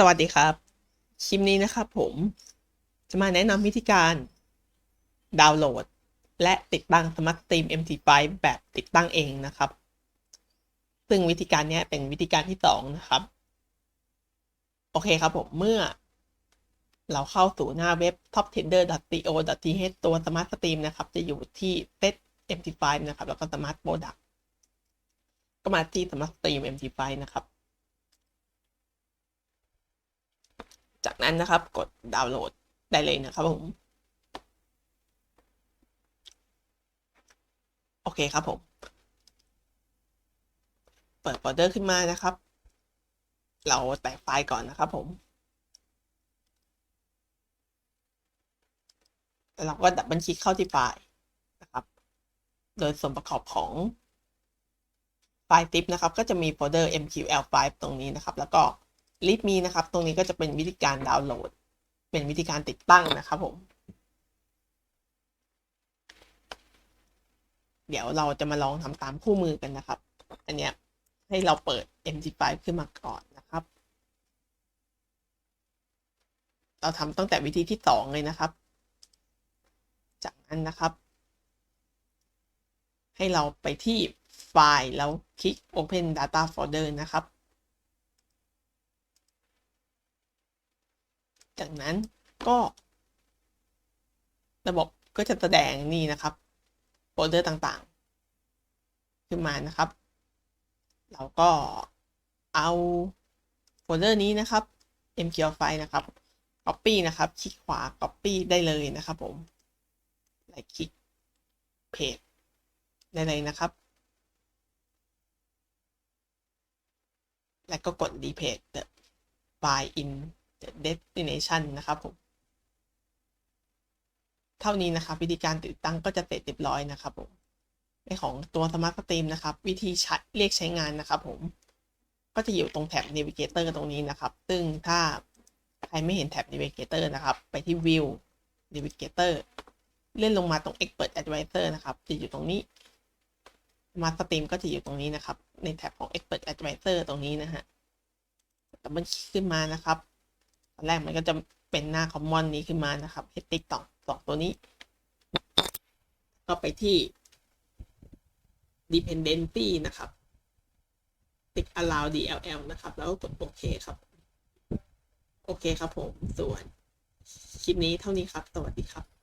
สวัสดีครับ คลิปนี้นะครับผมจะมาแนะนำวิธีการดาวน์โหลด และติดตั้ง Smart Stream MT5 แบบติดตั้งเองนะครับ ซึ่งวิธีการนี้เป็นวิธีการที่สองนะครับ โอเคครับผมเมื่อ เราเข้าสู่หน้าเว็บ toptender.co.th ตัว Smart Stream นะครับ จะอยู่ที่ set MT5 นะครับ แล้วก็ Smart Product ก็มาที่ Smart Stream MT5 นะครับ จากนั้นนะครับ กดดาวน์โหลดได้เลยนะครับผม โอเคครับผม เปิดโฟลเดอร์ขึ้นมานะครับ เราแตกไฟล์ก่อนนะครับผมแล้วเราก็ดับเบิลคลิกเข้าที่ไฟล์นะครับ โดยส่วนประกอบของไฟล์ติปนะครับ ก็จะมีโฟลเดอร์ mql5 ตรงนี้นะครับ แล้วก็ ลิทมีนะครับ ตรงนี้ก็จะเป็นวิธีการดาวน์โหลด เป็นวิธีการติดตั้งนะครับผม เดี๋ยวเราจะมาลองทำตามคู่มือกันนะครับ อันเนี้ยให้เราเปิด MT5 ขึ้นมาก่อนนะครับ เราทำตั้งแต่วิธีที่สองเลยนะครับ จากนั้นนะครับ ให้เราไปที่ไฟล์แล้วคลิก Open Data Folder นะครับ จากนั้นก็ระบบก็จะแสดงนี่นะครับโฟลเดอร์ต่างๆ ขึ้นมานะครับ เราก็เอาโฟลเดอร์นี้นะครับ mql file นะครับ copy นะครับ คลิกขวา copy ได้เลยนะครับผมไลค์คลิกเพจได้เลยนะครับ แล้วก็กด replace the file in destination นะครับผม เท่านี้นะครับ วิธีการติดตั้งก็จะเสร็จเรียบร้อยนะครับผม ในของตัว Smart Stream นะครับ วิธีใช้เรียกใช้งานนะครับผม ก็จะอยู่ตรงแท็บ Navigator ตรงนี้นะครับ ซึ่งถ้าใครไม่เห็นแท็บ Navigator นะครับ ไปที่ View Navigator เลื่อนลงมาตรง Expert Advisor นะครับ จะอยู่ตรงนี้ Smart Stream ก็จะอยู่ตรงนี้นะครับ ในแท็บของ Expert Advisor ตรงนี้นะฮะดับเบิลคลิกขึ้นมานะครับ ตอนแรกมันก็จะเป็นหน้าคอมมอนนี้ขึ้นมานะครับให้ติ๊กต่อสองตัวนี้ ก็ไปที่ dependency นะครับ ติ๊ก allow dll นะครับ แล้วกดโอเคครับ โอเคครับผมส่วนคลิปนี้เท่านี้ครับ สวัสดีครับ